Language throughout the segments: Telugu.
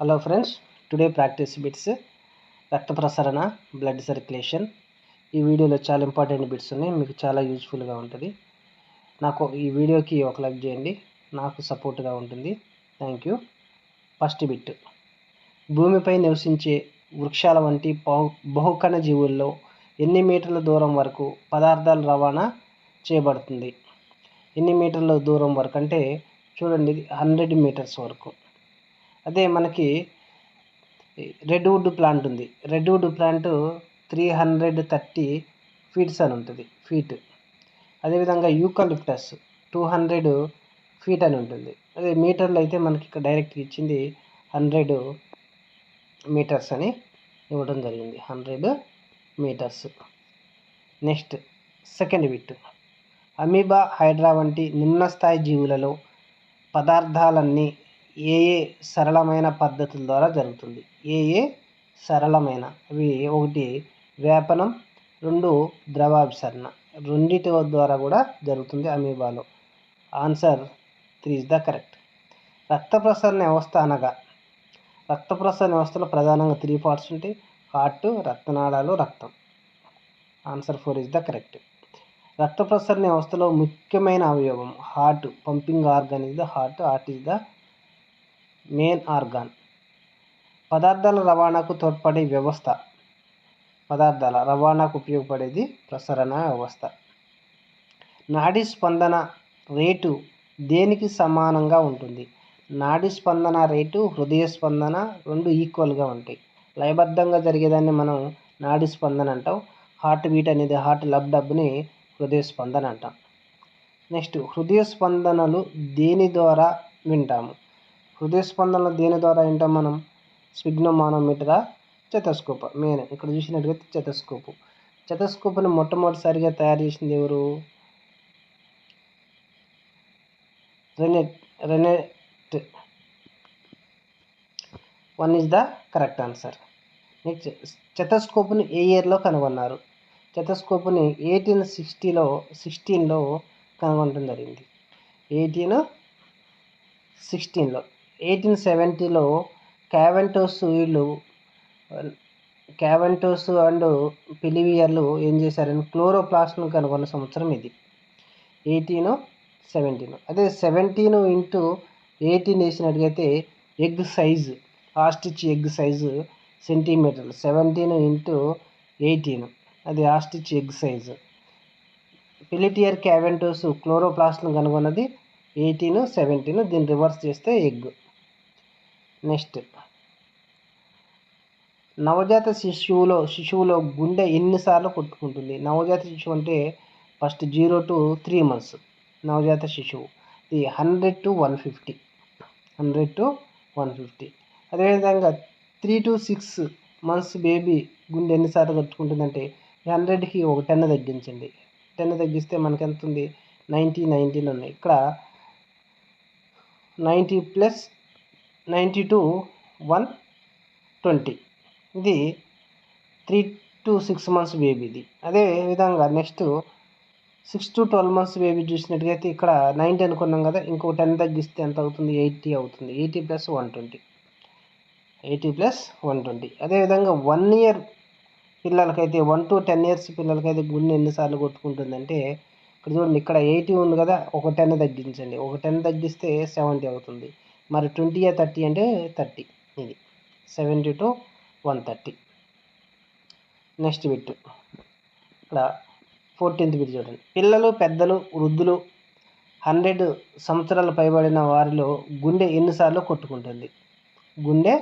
Hello friends today practice bits రక్త ప్రసరణ బ్లడ్ సర్క్యులేషన్ ఈ వీడియోలో చాలా ఇంపార్టెంట్ బిట్స్ ఉన్నాయి మీకు చాలా యూజ్ఫుల్గా ఉంటుంది. నాకు ఈ వీడియోకి ఒక లైక్ చేయండి నాకు సపోర్ట్గా ఉంటుంది. థ్యాంక్ యూ ఫస్ట్ బిట్ భూమిపై నివసించే వృక్షాల వంటి బహు బహుకణ జీవుల్లో ఎన్ని మీటర్ల దూరం వరకు పదార్థాల రవాణా చేయబడుతుంది? ఎన్ని మీటర్ల దూరం వరకు అంటే చూడండి ఇది హండ్రెడ్ మీటర్స్ వరకు. అదే మనకి రెడ్ వుడ్ ప్లాంట్ ఉంది. Redwood plant three hundred thirty feets అని ఉంటుంది. ఫీట్ అదేవిధంగా యూకలిప్టస్ టూ హండ్రెడ్ ఫీట్ అని ఉంటుంది. అదే మీటర్లు అయితే మనకి ఇక్కడ డైరెక్ట్ ఇచ్చింది హండ్రెడ్ మీటర్స్ అని ఇవ్వడం జరిగింది. Hundred metres next second bit amoeba hydra వంటి నిమ్న స్థాయి జీవులలో పదార్థాలన్నీ ఏ ఏ సరళమైన పద్ధతుల ద్వారా జరుగుతుంది? ఏ ఏ సరళమైన? అవి ఒకటి వేపనం రెండు ద్రవాభిసరణ. రెండిటి ద్వారా కూడా జరుగుతుంది అమీబాలో. Answer three is the correct. రక్త ప్రసరణ వ్యవస్థ అనగా? రక్త ప్రసరణ వ్యవస్థలో ప్రధానంగా త్రీ పార్ట్స్ ఉంటాయి. హార్ట్ రక్తనాళాలు రక్తం. Answer four is the correct రక్త ప్రసరణ వ్యవస్థలో ముఖ్యమైన అవయవం heart pumping organ is the heart heart is the main organ. పదార్థాల రవాణాకు తోడ్పడే వ్యవస్థ. పదార్థాల రవాణాకు ఉపయోగపడేది ప్రసరణ వ్యవస్థ. నాడీ స్పందన రేటు దేనికి సమానంగా ఉంటుంది? నాడీ స్పందన రేటు హృదయ స్పందన రెండు ఈక్వల్గా ఉంటాయి. లయబద్ధంగా జరిగేదాన్ని మనం నాడీ స్పందన అంటాం. హార్ట్ బీట్ అనేది హార్ట్ లబ్ డబ్ని హృదయ స్పందన అంటాం. నెక్స్ట్ హృదయ స్పందనలు దేని ద్వారా వింటాము? హృదయ స్పందనలు దేని ద్వారా ఏంటో మనం స్పిగ్నోమానోమీటరా చెతస్కోప్. మెయిన్. ఇక్కడ చూసినట్టుగా చెతస్కోపు. చెతస్కోప్ని మొట్టమొదటిసారిగా తయారు చేసింది ఎవరు? రెనెట్ రెనెట్ one is the correct answer. Next చెతస్కోప్ని ఏ ఇయర్లో కనుగొన్నారు? చెతస్కోప్ని ఎయిటీన్ సిక్స్టీలో సిక్స్టీన్లో కనుగొనడం జరిగింది. ఎయిటీన్ సిక్స్టీన్లో. ఎయిటీన్ సెవెంటీలో క్యావెంటోస్ వీళ్ళు క్యావెంటోస్ అండ్ పిలివియర్లు ఏం చేశారని క్లోరోప్లాస్ట్ను కనుగొన్న సంవత్సరం ఇది. Eighteen seventeen. అదే seventeen into eighteen వేసినట్టుగైతే egg size ostrich egg size సెంటీమీటర్లు. సెవెంటీన్ ఇంటూ ఎయిటీన్ అది ostrich egg size. Pelletier Caventou క్లోరోప్లాస్ట్ను కనుగొన్నది ఎయిటీన్ సెవెంటీన్ దీన్ని రివర్స్ చేస్తే ఎగ్. నెక్స్ట్. నవజాత శిశువులో శిశువులో గుండె ఎన్నిసార్లు కొట్టుకుంటుంది? నవజాత శిశువు అంటే first zero to three months. నవజాత శిశువు. ఇది hundred to one fifty. Hundred to one fifty. అదేవిధంగా three to six months baby గుండె ఎన్నిసార్లు కొట్టుకుంటుందంటే హండ్రెడ్కి ఒక టెన్ తగ్గించండి. టెన్ తగ్గిస్తే మనకి ఎంత ఉంది నైంటీ నైంటీన్ ఉన్నాయి. ఇక్కడ ninety plus ninety to one twenty. ఇది త్రీ టు సిక్స్ మంత్స్ బేబీది అదే విధంగా next six to twelve months baby చూసినట్టుగైతే ఇక్కడ నైంటీ అనుకున్నాం కదా ఇంకో టెన్ తగ్గిస్తే ఎంత అవుతుంది? ఎయిటీ అవుతుంది. Eighty plus one twenty. Eighty plus one twenty. అదేవిధంగా వన్ ఇయర్ పిల్లలకైతే వన్ టు టెన్ ఇయర్స్ పిల్లలకైతే గుండె ఎన్నిసార్లు కొట్టుకుంటుందంటే ఇక్కడ చూడండి ఇక్కడ ఎయిటీ ఉంది కదా ఒక టెన్ తగ్గించండి. ఒక టెన్ తగ్గిస్తే సెవెంటీ అవుతుంది. మరి ట్వంటీ థర్టీ అంటే థర్టీ ఇది. Seventy to one thirty. Next bit. ఇక్కడ ఫోర్టీన్త్ బిట్ చూడండి. పిల్లలు పెద్దలు వృద్ధులు హండ్రెడ్ సంవత్సరాలు పైబడిన వారిలో గుండె ఎన్నిసార్లు కొట్టుకుంటుంది? గుండె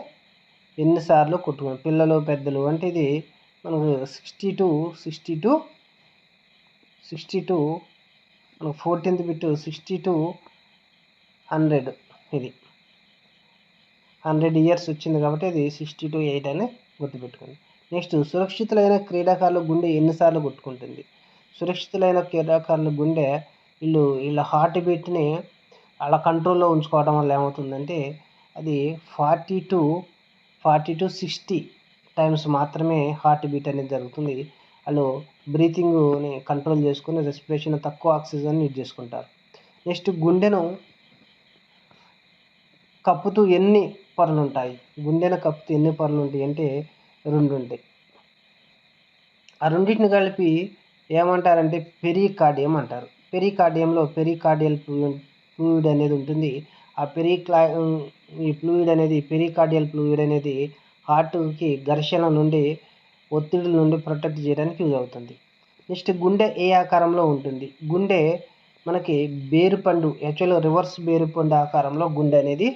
ఎన్నిసార్లు కొట్టుకుంటుంది? పిల్లలు పెద్దలు అంటే ఇది మనకు sixty to sixty to sixty to మనకు fourteenth bit sixty to hundred ఇది. హండ్రెడ్ ఇయర్స్ వచ్చింది కాబట్టి అది సిక్స్టీ టు ఎయిట్ అని గుర్తుపెట్టుకోండి. నెక్స్ట్ సురక్షితులైన క్రీడాకారుల గుండె ఎన్నిసార్లు కొట్టుకుంటుంది? సురక్షితులైన క్రీడాకారుల గుండె వీళ్ళు వీళ్ళ హార్ట్ బీట్ని అలా కంట్రోల్లో ఉంచుకోవడం వల్ల ఏమవుతుందంటే అది forty to forty to sixty times మాత్రమే హార్ట్ బీట్ అనేది జరుగుతుంది. వాళ్ళు బ్రీతింగ్ని కంట్రోల్ చేసుకుని రెస్పిరేషన్ తక్కువ ఆక్సిజన్ యూజ్ చేసుకుంటారు. నెక్స్ట్ గుండెను కప్పుతూ ఎన్ని పర్లు ఉంటాయి గుండెన కప్పితే ఎన్ని పర్లు ఉంటాయి అంటే రెండు ఉంటాయి ఆ రెండింటిని కలిపి ఏమంటారంటే పెరికార్డియం అంటారు పెరికార్డియంలో పెరికార్డియల్ ఫ్లూయిడ్ అనేది ఉంటుంది. ఆ పెరిక్లా ఈ ఫ్లూయిడ్ అనేది పెరికార్డియల్ ఫ్లూయిడ్ అనేది హార్ట్కి ఘర్షణ నుండి ఒత్తిడి నుండి ప్రొటెక్ట్ చేయడానికి యూజ్ అవుతుంది. నెక్స్ట్ గుండె ఏ ఆకారంలో ఉంటుంది? గుండె మనకి బేరుపండు యాక్చువల్గా రివర్స్ బేరుపండు ఆకారంలో గుండె అనేది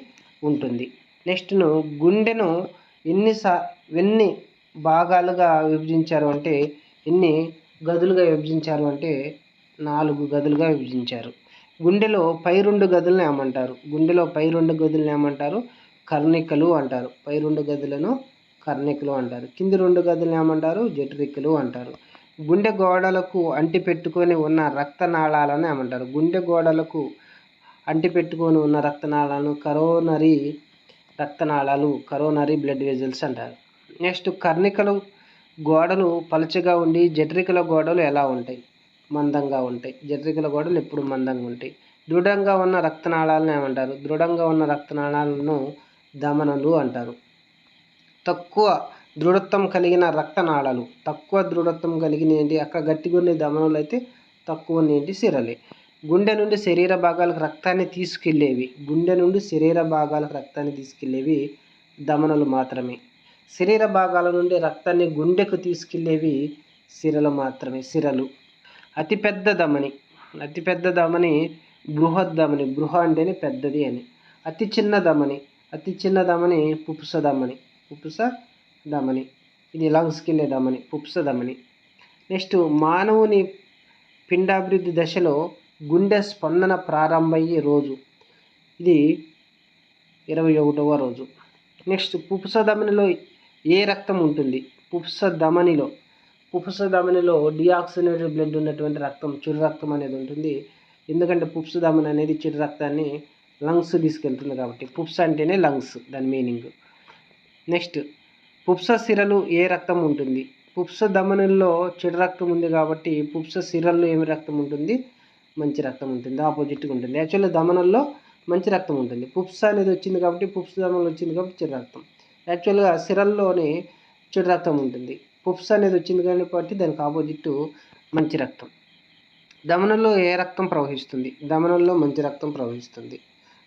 ఉంటుంది. నెక్స్ట్ను గుండెను ఎన్ని సా ఎన్ని భాగాలుగా విభజించారు అంటే ఎన్ని గదులుగా విభజించారు అంటే నాలుగు గదులుగా విభజించారు. గుండెలో పై రెండు గదులను ఏమంటారు? గుండెలో పై రెండు గదులను ఏమంటారు? కర్ణికలు అంటారు. పై రెండు గదులను కర్ణికలు అంటారు. కింది రెండు గదులను ఏమంటారు? జఠరికలు అంటారు. గుండె గోడలకు అంటి పెట్టుకొని ఉన్న రక్తనాళాలను ఏమంటారు? గుండె గోడలకు అంటి పెట్టుకొని ఉన్న రక్తనాళాలను కరోనరీ రక్తనాళాలు కరోనరీ బ్లడ్ వెజల్స్ అంటారు. నెక్స్ట్ కర్ణికలు గోడలు పలచగా ఉండి జఠరికల గోడలు ఎలా ఉంటాయి? మందంగా ఉంటాయి. జఠరికల గోడలు ఎప్పుడు మందంగా ఉంటాయి. దృఢంగా ఉన్న రక్తనాళాలను ఏమంటారు? దృఢంగా ఉన్న రక్తనాళాలను దమనలు అంటారు. తక్కువ దృఢత్వం కలిగిన రక్తనాళాలు. తక్కువ దృఢత్వం కలిగిన ఏంటి? అక్కడ గట్టిగా ఉండే దమనలు అయితే తక్కువ నీటి సిరలే. గుండె నుండి శరీర భాగాలకు రక్తాన్ని తీసుకెళ్ళేవి గుండె నుండి శరీర భాగాలకు రక్తాన్ని తీసుకెళ్ళేవి దమనలు మాత్రమే. శరీర భాగాల నుండి రక్తాన్ని గుండెకు తీసుకెళ్ళేవి సిరలు మాత్రమే. సిరలు. అతిపెద్ద ధమని అతిపెద్ద ధమని బృహద్ధమని బృహ అంటేనే పెద్దది అని. అతి చిన్న ధమని అతి చిన్న ధమని పుప్స ధమని పుప్స ధమని ఇది లంగ్స్కి వెళ్ళే ధమని పుప్స ధమని నెక్స్ట్ మానవుని పిండాభివృద్ధి దశలో గుండె స్పందన ప్రారంభమయ్యే రోజు. ఇది ఇరవై ఒకటవ రోజు. నెక్స్ట్ పుపుస ధమనిలో ఏ రక్తం ఉంటుంది? పుపుస ధమనిలో పుపుస ధమనిలో డిఆక్సినేటెడ్ బ్లడ్ ఉన్నటువంటి రక్తం చిరు రక్తం అనేది ఉంటుంది. ఎందుకంటే పుప్స ధమని అనేది చిరు రక్తాన్ని లంగ్స్ తీసుకెళ్తుంది కాబట్టి. పుప్స అంటేనే లంగ్స్ దాని మీనింగ్. నెక్స్ట్ పుప్స సిరలు ఏ రక్తం ఉంటుంది? పుప్స ధమనుల్లో చెడు రక్తం ఉంది కాబట్టి పుప్స సిరల్లో ఏమి రక్తం ఉంటుంది? మంచి రక్తం ఉంటుంది. ఆపోజిట్గా ఉంటుంది. యాక్చువల్లీ దమనంలో మంచి రక్తం ఉంటుంది. పుప్స అనేది వచ్చింది కాబట్టి పుప్స దమనలు వచ్చింది కాబట్టి చెడు రక్తం. యాక్చువల్గా సిరల్లోనే చెడు రక్తం ఉంటుంది. పుప్స అనేది వచ్చింది కాబట్టి దానికి ఆపోజిట్ మంచి రక్తం. దమనంలో ఏ రక్తం ప్రవహిస్తుంది? దమనంలో మంచి రక్తం ప్రవహిస్తుంది.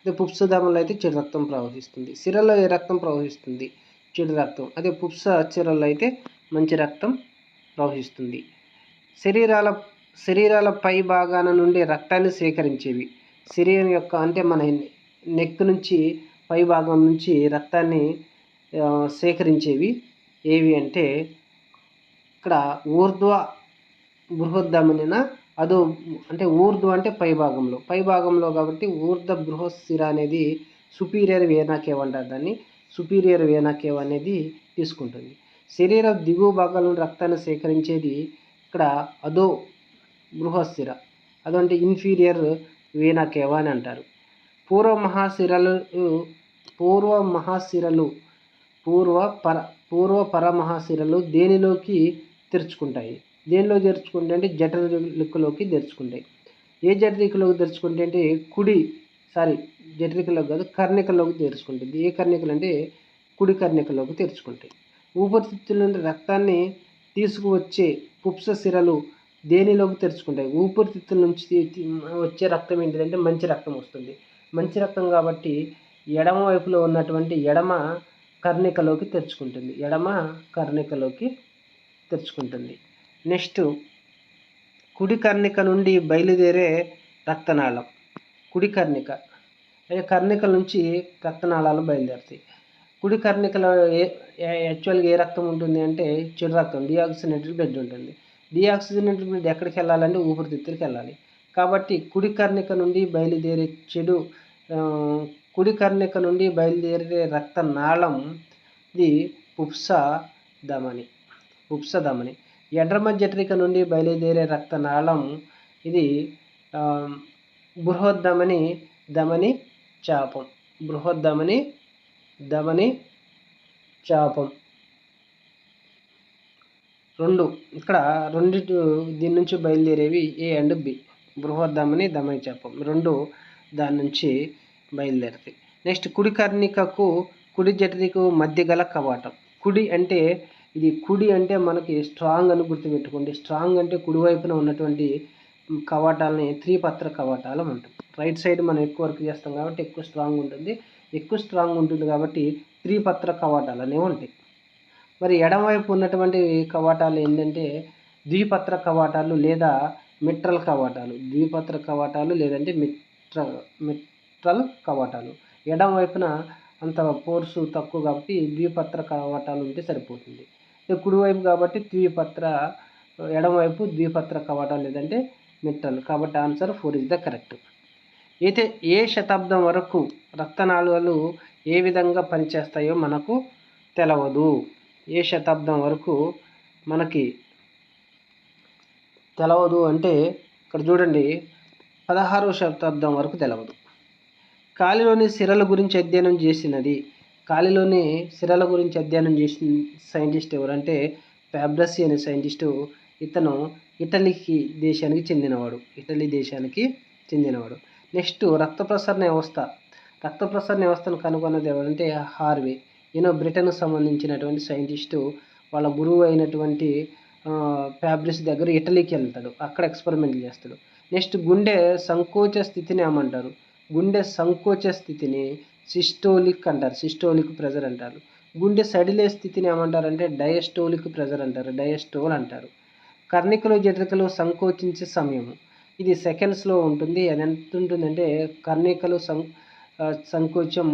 అదే పుప్స దమనంలో అయితే చెడు రక్తం ప్రవహిస్తుంది. సిరల్లో ఏ రక్తం ప్రవహిస్తుంది? చెడు రక్తం. అదే పుప్స సిరల్లో అయితే మంచి రక్తం ప్రవహిస్తుంది. శరీరాల శరీరాల పై భాగాన నుండి రక్తాన్ని సేకరించేవి. శరీరం యొక్క అంటే మన నెక్ నుంచి పై భాగం నుంచి రక్తాన్ని సేకరించేవి. ఏవి అంటే ఇక్కడ ఊర్ధ్వ బృహద్దమనిన? అదో అంటే ఊర్ధ్వ అంటే పై భాగంలో. పై భాగంలో కాబట్టి ఊర్ధ్వ బృహస్థిర అనేది సుపీరియర్ వేనాకేవ్ అంటారు దాన్ని. సుపీరియర్ వేనాకేవ్ అనేది తీసుకుంటుంది. శరీర దిగువ భాగాల నుండి రక్తాన్ని సేకరించేది ఇక్కడ అదో బృహస్థిర అదంటే ఇన్ఫీరియర్ వేనాకేవ అని అంటారు. పూర్వ మహాశిరలు పూర్వ మహాశిరలు పూర్వ పర పూర్వ పరమహాశిరలు దేనిలోకి తెరుచుకుంటాయి? దేనిలో తెరుచుకుంటాయి అంటే జఠరికలోకి తెరుచుకుంటాయి. ఏ జఠరికలోకి తెరుచుకుంటే అంటే కుడి సారీ జఠరికలోకి కాదు కర్ణికలోకి తెరుచుకుంటుంది. ఏ కర్ణికలు అంటే కుడి కర్ణికలోకి తెరుచుకుంటాయి. ఊపిరితిత్తుల నుండి రక్తాన్ని తీసుకువచ్చే పుప్స సిరలు దేనిలోకి తెరుచుకుంటాయి? ఊపిరితిత్తుల నుంచి వచ్చే రక్తం ఏంటిదంటే మంచి రక్తం వస్తుంది. మంచి రక్తం కాబట్టి ఎడమ వైపులో ఉన్నటువంటి ఎడమ కర్ణికలోకి తెరుచుకుంటుంది. ఎడమ కర్ణికలోకి తెరుచుకుంటుంది. నెక్స్ట్ కుడి కర్ణిక నుండి బయలుదేరే రక్తనాళం. కుడి కర్ణిక. కర్ణికల నుంచి రక్తనాళాలు బయలుదేరుతాయి. కుడి కర్ణికలో ఏ యాక్చువల్గా ఏ రక్తం ఉంటుంది అంటే చెడు రక్తం డియాక్సినేటెడ్ బ్లడ్ ఉంటుంది. డిఆక్సిజనేటెడ్ బ్లడ్ ఎక్కడికి వెళ్ళాలంటే ఊపిరితిత్తులకి వెళ్ళాలి. కాబట్టి కుడి కర్ణిక నుండి బయలుదేరే చెడు కుడి కర్ణిక నుండి బయలుదేరే రక్త నాళం ఇది పుప్స ధమని పుప్స ధమని. ఎడ్రమ జఠరిక నుండి బయలుదేరే రక్త నాళం ఇది బృహోద్ధమని ధమని చాపం బృహోద్ధమని ధమని చాపం. రెండు ఇక్కడ రెండు దీని నుంచి బయలుదేరేవి ఏ అండ్ బి బృహద్దమని ధమని చెప్పం రెండు దాని నుంచి బయలుదేరుతాయి నెక్స్ట్ కుడి కర్ణికకు కుడి జఠరికు మధ్య గల కవాటం. కుడి అంటే ఇది కుడి అంటే మనకి స్ట్రాంగ్ అని గుర్తుపెట్టుకోండి. స్ట్రాంగ్ అంటే కుడివైపున ఉన్నటువంటి కవాటాలని త్రిపత్ర కవాటాలు ఉంటుంది. రైట్ సైడ్ మనం ఎక్కువ వర్క్ చేస్తాం కాబట్టి ఎక్కువ స్ట్రాంగ్ ఉంటుంది. ఎక్కువ స్ట్రాంగ్ ఉంటుంది కాబట్టి త్రిపత్ర కవాటాలు అనేవి ఉంటాయి. మరి ఎడమవైపు ఉన్నటువంటి కవాటాలు ఏంటంటే ద్విపత్ర కవాటాలు లేదా మిట్రల్ కవాటాలు. ద్విపత్ర కవాటాలు లేదంటే మిట్ర మిట్రల్ కవాటాలు. ఎడమ వైపున అంత ఫోర్సు తక్కువ కాబట్టి ద్విపత్ర కవాటాలు ఉంటే సరిపోతుంది. ఇక కుడివైపు కాబట్టి ద్విపత్ర ఎడమవైపు ద్విపత్ర కవాటాలు లేదంటే మిట్రల్. కాబట్టి answer four is the correct. అయితే ఏ శతాబ్దం వరకు రక్తనాళాలు ఏ విధంగా పనిచేస్తాయో మనకు తెలవదు. ఏ శతాబ్దం వరకు మనకి తెలవదు అంటే ఇక్కడ చూడండి పదహారవ శతాబ్దం వరకు తెలవదు. కాలిలోని సిరల గురించి అధ్యయనం చేసినది. కాలిలోని సిరల గురించి అధ్యయనం చేసిన సైంటిస్ట్ ఎవరంటే ఫ్యాబ్రసి అనే సైంటిస్టు. ఇతను ఇటలీకి దేశానికి చెందినవాడు. ఇటలీ దేశానికి చెందినవాడు. నెక్స్ట్ రక్త ప్రసరణ వ్యవస్థ. రక్త ప్రసరణ వ్యవస్థను కనుగొన్నది ఎవరంటే హార్వే. ఈయన బ్రిటన్కు సంబంధించినటువంటి సైంటిస్టు వాళ్ళ గురువు అయినటువంటి ఫ్యాబ్రిస్ దగ్గర ఇటలీకి వెళ్తాడు. అక్కడ ఎక్స్పెరిమెంట్ చేస్తాడు. నెక్స్ట్ గుండె సంకోచ స్థితిని ఏమంటారు? గుండె సంకోచ స్థితిని సిస్టోలిక్ అంటారు. సిస్టోలిక్ ప్రెజర్ అంటారు. గుండె సడిలే స్థితిని ఏమంటారంటే డయస్టోలిక్ ప్రెజర్ అంటారు. డయస్టోల్ అంటారు. కర్ణికలు జటికలు సంకోచించే సమయము. ఇది సెకండ్స్లో ఉంటుంది. అది ఎంత ఉంటుందంటే కర్ణికలు సం సంకోచం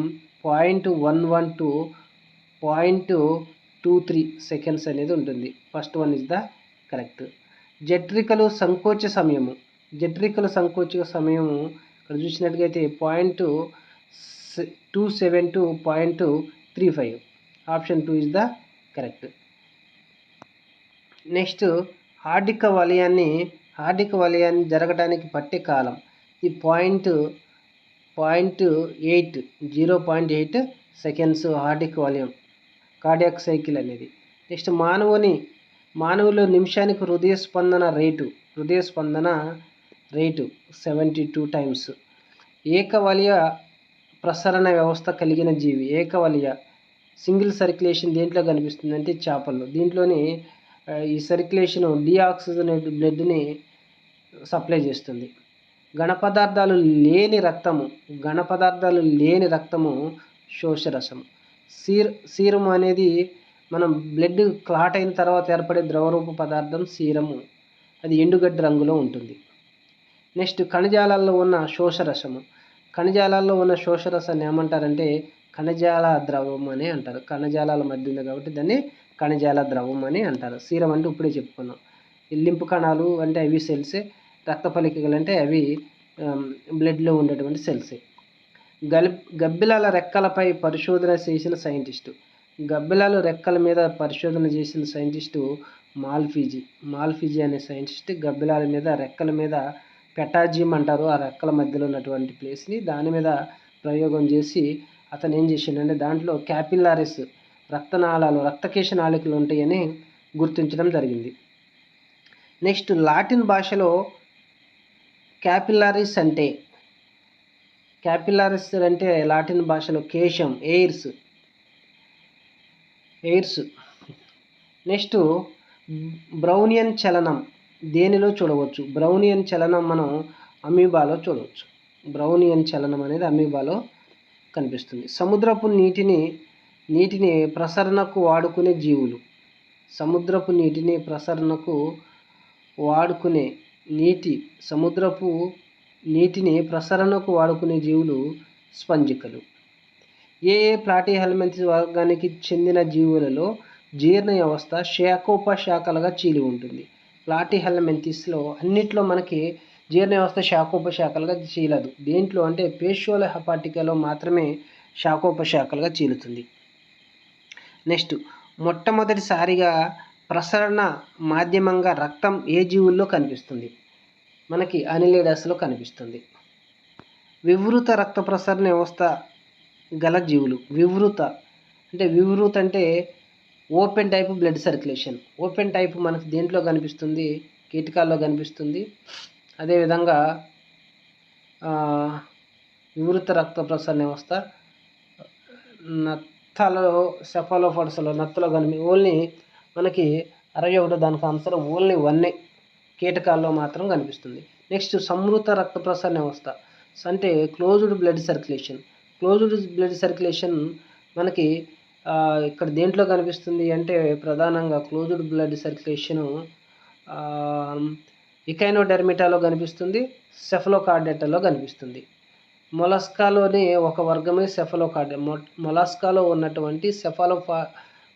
point one one to point two three seconds అనేది ఉంటుంది. First one is the correct. జట్రికలు సంకోచ సమయము. జట్రికలు సంకోచ సమయము ఇక్కడ చూసినట్టుగైతే point two seven to point three five. Option two is the correct. Next హార్డిక వలయాన్ని హార్డిక వలయాన్ని జరగడానికి పట్టే కాలం. ఈ point point eight zero point eight seconds ఆర్థిక వలయం. కార్డియాక్ సైకిల్ అనేది. నెక్స్ట్ మానవుని మానవులు నిమిషానికి హృదయ స్పందన రేటు హృదయ స్పందన రేటు సెవెంటీ టూ టైమ్స్. ఏకవలయ ప్రసరణ వ్యవస్థ కలిగిన జీవి ఏకవలయ సింగిల్ సర్క్యులేషన్ దేంట్లో కనిపిస్తుంది అంటే చేపల్లో. దీంట్లోని ఈ సర్క్యులేషన్ డిఆక్సిజనేట్ బ్లడ్ని సప్లై చేస్తుంది. ఘనపదార్థాలు లేని రక్తము ఘనపదార్థాలు లేని రక్తము శోషరసము. సీర్ సీరం అనేది మనం బ్లడ్ క్లాట్ అయిన తర్వాత ఏర్పడే ద్రవరూప పదార్థం సీరము. అది ఎండుగడ్డ రంగులో ఉంటుంది. నెక్స్ట్ కణజాలాల్లో ఉన్న శోషరసము. కణజాలాల్లో ఉన్న శోషరసాన్ని ఏమంటారంటే కణజాల ద్రవం అని అంటారు. కణజాలాల మధ్య ఉంది కాబట్టి దాన్ని కణజాల ద్రవం అని అంటారు. సీరం అంటే ఇప్పుడే చెప్పుకున్నాం. లింపు కణాలు అంటే అవి సెల్సే రక్త పలికలు అంటే అవి బ్లడ్లో ఉండేటువంటి సెల్సే. గలి గబ్బిలాల రెక్కలపై పరిశోధన చేసిన సైంటిస్టు. గబ్బిలాల రెక్కల మీద పరిశోధన చేసిన సైంటిస్టు మాల్ఫీజీ. మాల్ఫీజీ అనే సైంటిస్ట్ గబ్బిలాల మీద రెక్కల మీద పెటాజియం అంటారు. ఆ రెక్కల మధ్యలో ఉన్నటువంటి ప్లేస్ని దాని మీద ప్రయోగం చేసి అతను ఏం చేసిండంటే దాంట్లో క్యాపిల్లారిస్ రక్తనాళాలు రక్తకేశ నాళికలు ఉంటాయని గుర్తించడం జరిగింది. నెక్స్ట్ లాటిన్ భాషలో క్యాపిల్లారిస్ అంటే క్యాపిల్లారిస్ అంటే లాటిన్ భాషలో కేశం ఎయిర్స్ ఎయిర్స్. నెక్స్ట్ బ్రౌనియన్ చలనం దేనిలో చూడవచ్చు? బ్రౌనియన్ చలనం మనం అమీబాలో చూడవచ్చు. బ్రౌనియన్ చలనం అనేది అమీబాలో కనిపిస్తుంది. సముద్రపు నీటిని నీటిని ప్రసరణకు వాడుకునే జీవులు. సముద్రపు నీటిని ప్రసరణకు వాడుకునే నీటి సముద్రపు నీటిని ప్రసరణకు వాడుకునే జీవులు స్పంజికలు. ఏ ఏ ప్లాటీహెల్మెంథిస్ వర్గానికి చెందిన జీవులలో జీర్ణ వ్యవస్థ శాఖోపశాఖలుగా చీలి ఉంటుంది. ప్లాటీహెల్మెంథిస్లో అన్నిట్లో మనకి జీర్ణ వ్యవస్థ శాఖోపశాఖలుగా చీలదు. దేంట్లో అంటే పేషోల హపాటికలో మాత్రమే శాఖోపశాఖలుగా చీలుతుంది. నెక్స్ట్ మొట్టమొదటిసారిగా ప్రసరణ మాధ్యమంగా రక్తం ఏ జీవుల్లో కనిపిస్తుంది? మనకి అనిలేడస్లో కనిపిస్తుంది. వివృత రక్త ప్రసరణ వ్యవస్థ గల జీవులు. వివృత అంటే వివృత అంటే open type blood circulation. Open type మనకి దేంట్లో కనిపిస్తుంది? కీటకాల్లో కనిపిస్తుంది. అదేవిధంగా వివృత రక్త ప్రసరణ వ్యవస్థ నత్త నత్తలో సెఫాలోఫాడ్స్లో నత్తలో కనిపి ఓన్లీ మనకి అరవై ఒకటో దానికి ఆన్సర్ ఓన్లీ వన్నే. కీటకాల్లో మాత్రం కనిపిస్తుంది. నెక్స్ట్ సమృత రక్త ప్రసరణ వ్యవస్థ. అంటే closed blood circulation closed blood circulation మనకి ఇక్కడ దేంట్లో కనిపిస్తుంది అంటే ప్రధానంగా క్లోజ్డ్ బ్లడ్ సర్క్యులేషను ఇకైనోడెర్మిటాలో కనిపిస్తుంది సెఫలోకార్డెటాలో కనిపిస్తుంది. మొలస్కాలోని ఒక వర్గమే సెఫలోకార్డె మొలస్కాలో ఉన్నటువంటి సెఫాలో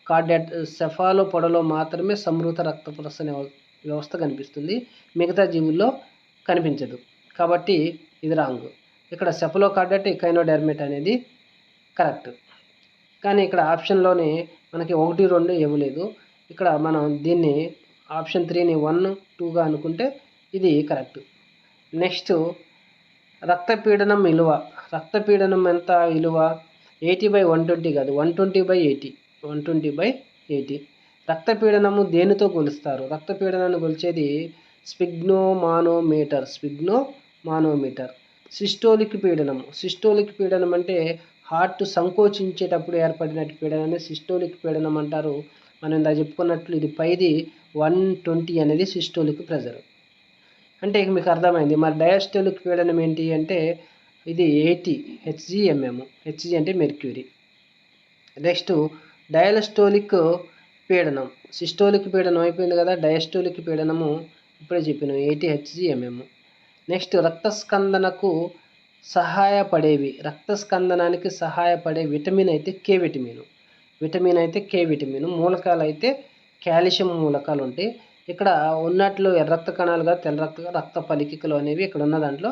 కార్డెట్ సెఫాలో పొడలో మాత్రమే సమృత రక్త ప్రసరణ వ్యవస్థ కనిపిస్తుంది. మిగతా జీవుల్లో కనిపించదు. కాబట్టి ఇది రాంగ్ ఇక్కడ సెఫలో కార్డట్ ఇకైనోడెర్మిట్ అనేది కరెక్ట్ కానీ ఇక్కడ ఆప్షన్లోనే మనకి ఒకటి రెండు ఇవ్వలేదు. ఇక్కడ మనం దీన్ని ఆప్షన్ త్రీని వన్ టూగా అనుకుంటే ఇది కరెక్ట్ నెక్స్ట్ రక్తపీడనం విలువ. రక్తపీడనం ఎంత విలువ? ఎయిటీ బై వన్ ట్వంటీ కాదు. One twenty by eighty one twenty by eighty రక్తపీడనము దేనితో కొలుస్తారు? రక్తపీడనాన్ని కొలిచేది స్పిగ్నోమానోమీటర్ స్పిగ్నో మానోమీటర్ సిస్టోలిక్ పీడనం. సిస్టోలిక్ పీడనం అంటే హార్ట్ సంకోచించేటప్పుడు ఏర్పడినట్టు పీడనాన్ని సిస్టోలిక్ పీడనం అంటారు. మనం ఇందా చెప్పుకున్నట్లు ఇది పైది వన్ ట్వంటీ అనేది సిస్టోలిక్ ప్రెజర్. అంటే ఇక మీకు అర్థమైంది. మరి డయాస్టోలిక్ పీడనం ఏంటి అంటే ఇది eighty H G M M H G అంటే మెర్క్యూరీ. నెక్స్ట్ డయాలస్టోలిక్ పీడనం. సిస్టోలిక్ పీడనం అయిపోయింది కదా డయాస్టోలిక్ పీడనము ఇప్పుడే చెప్పినాం ఎయిటీ హెచ్జిఎంఎం నెక్స్ట్ రక్తస్కందనకు సహాయపడేవి రక్తస్కందనానికి సహాయపడే విటమిన్ అయితే కే విటమిన్. విటమిన్ అయితే కే విటమిన్. మూలకాలు అయితే కాల్షియం మూలకాలు ఉంటాయి ఇక్కడ ఉన్నట్లు ఎర్ర రక్త కణాలుగా తెల్ల రక్త రక్త పలికికలు అనేవి ఇక్కడ ఉన్న దాంట్లో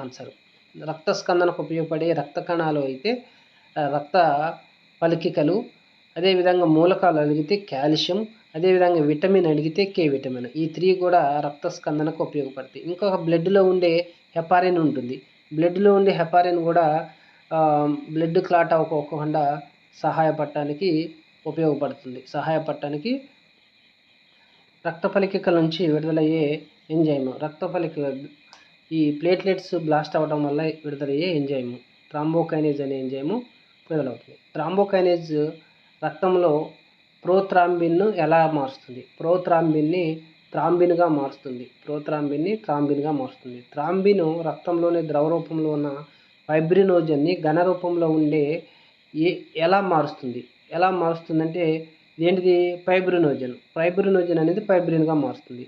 ఆన్సర్. రక్తస్కందనకు ఉపయోగపడే రక్త కణాలు అయితే రక్త పలికికలు అదేవిధంగా మూలకాలు అడిగితే కాల్షియం అదేవిధంగా విటమిన్ అడిగితే కే విటమిన్. ఈ త్రీ కూడా రక్త స్కందనకు ఉపయోగపడతాయి. ఇంకొక బ్లడ్లో ఉండే హెపారిన్ ఉంటుంది. బ్లడ్లో ఉండే హెపారిన్ కూడా బ్లడ్ క్లాట్ అవ్వకోకుండా సహాయపడటానికి ఉపయోగపడుతుంది. సహాయపడటానికి రక్త ఫలికల నుంచి విడుదలయ్యే ఎంజైమ్. రక్త ఫలికల ఈ ప్లేట్లెట్స్ బ్లాస్ట్ అవ్వడం వల్ల విడుదలయ్యే ఎంజైమ్. ట్రాంబోకైనేజ్ అనే ఎంజైము విడుదలవుతుంది ట్రాంబోకైనేజ్ రక్తంలో ప్రోత్రాంబిన్ను ఎలా మారుస్తుంది? ప్రోత్రాంబిన్ని త్రాంబిన్గా మారుస్తుంది. ప్రోత్రాంబిన్ని త్రాంబిన్గా మారుస్తుంది. త్రాంబిను రక్తంలోని ద్రవ రూపంలో ఉన్న ఫైబ్రినోజన్ని ఘన రూపంలో ఉండే ఏ ఎలా మారుస్తుంది? ఎలా మారుస్తుందంటే ఏంటిది ఫైబ్రినోజన్. ఫైబ్రినోజన్ అనేది ఫైబ్రిన్గా మారుస్తుంది.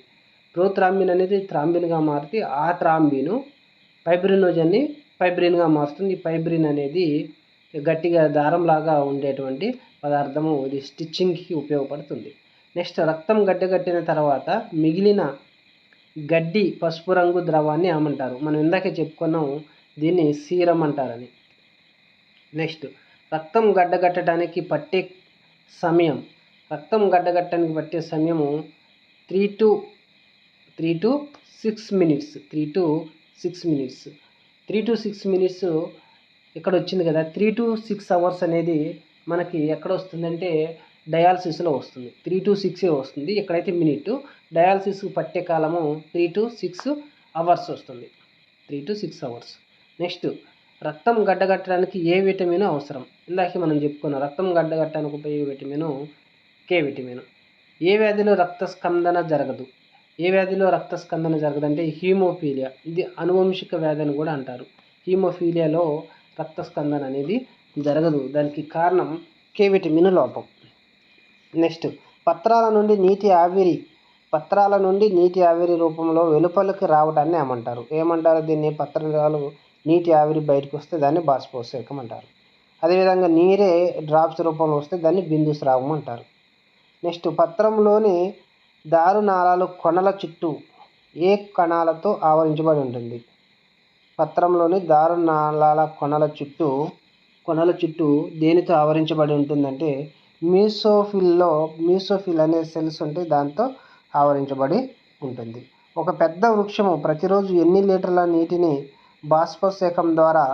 ప్రోత్రాంబిన్ అనేది త్రాంబిన్గా మారితే ఆ త్రాంబిను ఫైబ్రినోజన్ని ఫైబ్రిన్గా మారుస్తుంది. ఈ ఫైబ్రిన్ అనేది గట్టిగా దారంలాగా ఉండేటువంటి పదార్థము ఇది స్టిచ్చింగ్కి ఉపయోగపడుతుంది. నెక్స్ట్ రక్తం గడ్డగట్టిన తర్వాత మిగిలిన గడ్డి పసుపు రంగు ద్రవాన్ని ఏమంటారు మనం ఇందాకే చెప్పుకున్నాం దీన్ని సీరం అంటారని. నెక్స్ట్ రక్తం గడ్డగట్టడానికి పట్టే సమయం. రక్తం గడ్డగట్టడానికి పట్టే సమయము three to three to six minutes three to six minutes. Three to six minutes ఇక్కడ వచ్చింది కదా త్రీ టు సిక్స్ అవర్స్ అనేది మనకి ఎక్కడ వస్తుందంటే డయాలసిస్లో వస్తుంది. త్రీ టు సిక్స్ వస్తుంది. ఎక్కడైతే మినిట్ డయాలసిస్ పట్టే కాలము త్రీ టు సిక్స్ అవర్స్ వస్తుంది. Three to six hours. Next రక్తం గడ్డగట్టడానికి ఏ విటమిన్ అవసరం? ఇందాక మనం చెప్పుకున్నాం రక్తం గడ్డగట్టడానికి ఉపయోగ విటమిన్ కే విటమిన్. ఏ వ్యాధిలో రక్త స్కందన జరగదు? ఏ వ్యాధిలో రక్త స్కందన జరగదంటే హీమోఫీలియా. ఇది అనువంశిక వ్యాధి అని కూడా అంటారు. హీమోఫీలియాలో రక్త స్కందన అనేది జరగదు. దానికి కారణం కే విటమిన్ లోపం నెక్స్ట్ పత్రాల నుండి నీటి ఆవిరి పత్రాల నుండి నీటి ఆవిరి రూపంలో వెలుపలికి రావడాన్ని ఏమంటారు? ఏమంటారు దీన్ని? పత్రాలు నీటి ఆవిరి బయటకు వస్తే దాన్ని బాష్పోత్సేకం అంటారు. అదేవిధంగా నీరే డ్రాప్స్ రూపంలో వస్తే దాన్ని బిందు స్రావం అంటారు. నెక్స్ట్ పత్రంలోని దారునాళాలు కొనల చుట్టూ ఏ కణాలతో ఆవరించబడి ఉంటుంది? పత్రంలోని దారునాళాల కొనల చుట్టూ కొనల చుట్టూ దేనితో ఆవరించబడి ఉంటుందంటే మీసోఫిల్లో మీసోఫిల్ అనే సెల్స్ ఉంటే దాంతో ఆవరించబడి ఉంటుంది. ఒక పెద్ద వృక్షము ప్రతిరోజు ఎన్ని లీటర్ల నీటిని బాష్పోత్సేకం ద్వారా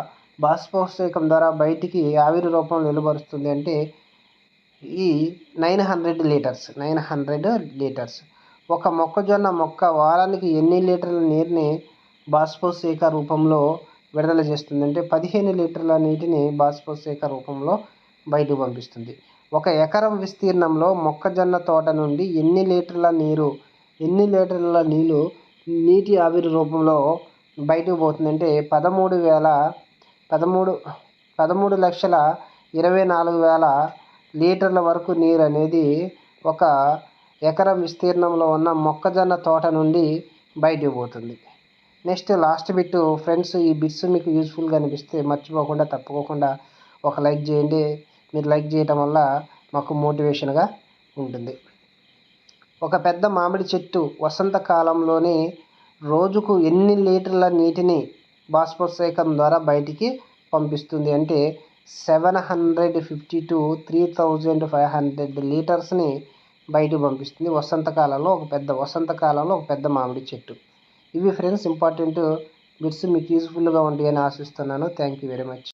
బాష్పోత్సేకం ద్వారా బయటికి ఆవిరి రూపం వెలువరుస్తుంది అంటే ఈ nine hundred litres nine hundred litres. ఒక మొక్కజొన్న మొక్క వారానికి ఎన్ని లీటర్ల నీరుని బాష్పోత్సేక రూపంలో విడుదల చేస్తుంది అంటే పదిహేను లీటర్ల నీటిని బాష్పోత్సేక రూపంలో బయటకు పంపిస్తుంది. ఒక ఎకరం విస్తీర్ణంలో మొక్కజొన్న తోట నుండి ఎన్ని లీటర్ల నీరు ఎన్ని లీటర్ల నీళ్ళు నీటి ఆవిరి రూపంలో బయటకు పోతుందంటే పదమూడు వేల పదమూడు పదమూడు లక్షల ఇరవై నాలుగు వేల లీటర్ల వరకు నీరు అనేది ఒక ఎకరం విస్తీర్ణంలో ఉన్న మొక్కజొన్న తోట నుండి బయటకు పోతుంది. నెక్స్ట్ లాస్ట్ బిట్ ఫ్రెండ్స్ ఈ బిట్స్ మీకు యూస్ఫుల్గా అనిపిస్తే మర్చిపోకుండా తప్పకోకుండా ఒక లైక్ చేయండి. మీరు లైక్ చేయటం వల్ల మాకు మోటివేషన్గా ఉంటుంది. ఒక పెద్ద మామిడి చెట్టు వసంతకాలంలోనే రోజుకు ఎన్ని లీటర్ల నీటిని బాష్పోత్సేకం ద్వారా బయటికి పంపిస్తుంది అంటే seven hundred fifty to three thousand five hundred లీటర్స్ని బయటకు పంపిస్తుంది వసంతకాలంలో ఒక పెద్ద వసంతకాలంలో ఒక పెద్ద మామిడి చెట్టు. ఇవి ఫ్రెండ్స్ ఇంపార్టెంట్. బిట్స్ మీకు యూస్ఫుల్గా ఉంటాయని ఆశిస్తున్నాను. Thank you very much.